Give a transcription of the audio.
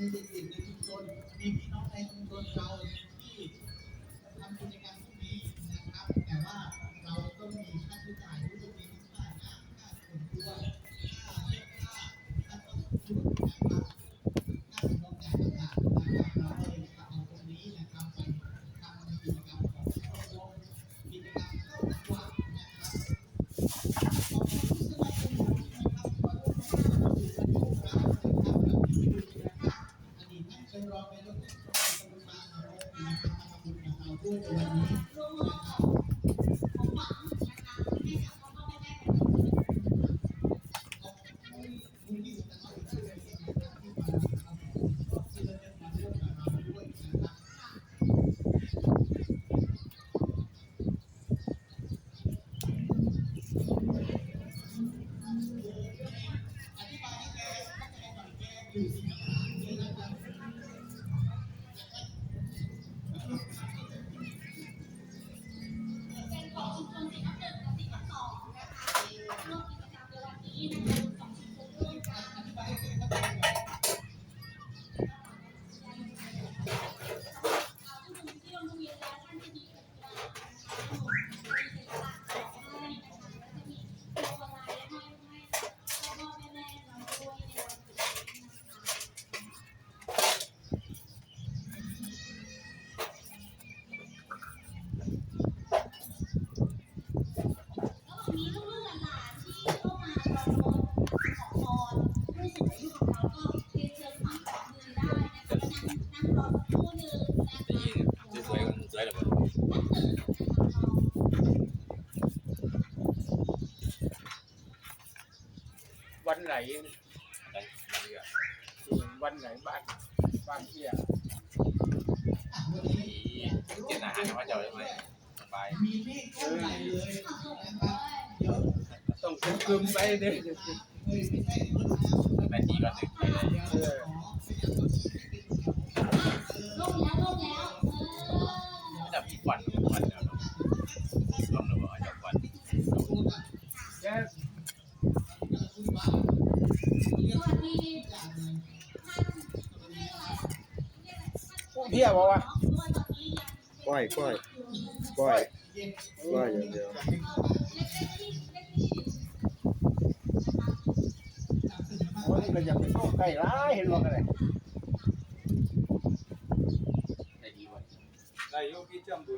Mm-hmm. Thank you. วันไหลได้มาเรือวันไหนบ้านบ้านเที่ยมีกินอาหารว่าจะเอาไหมสบายเออต้องกึมๆไปเด้อแม่ทีก็นึกไปเลยเออจะมีควันควันเดียวลมระเบิดจากควัน แก ผู้เที่ยวบอกว่าก้อยก้อยก้อยก้อยอย่างเดียวโอ้นี่ก็อยากไปโชคใกล้ร้ายเห็นว่ากันเลยได้ดีวะได้ยกที่จำดู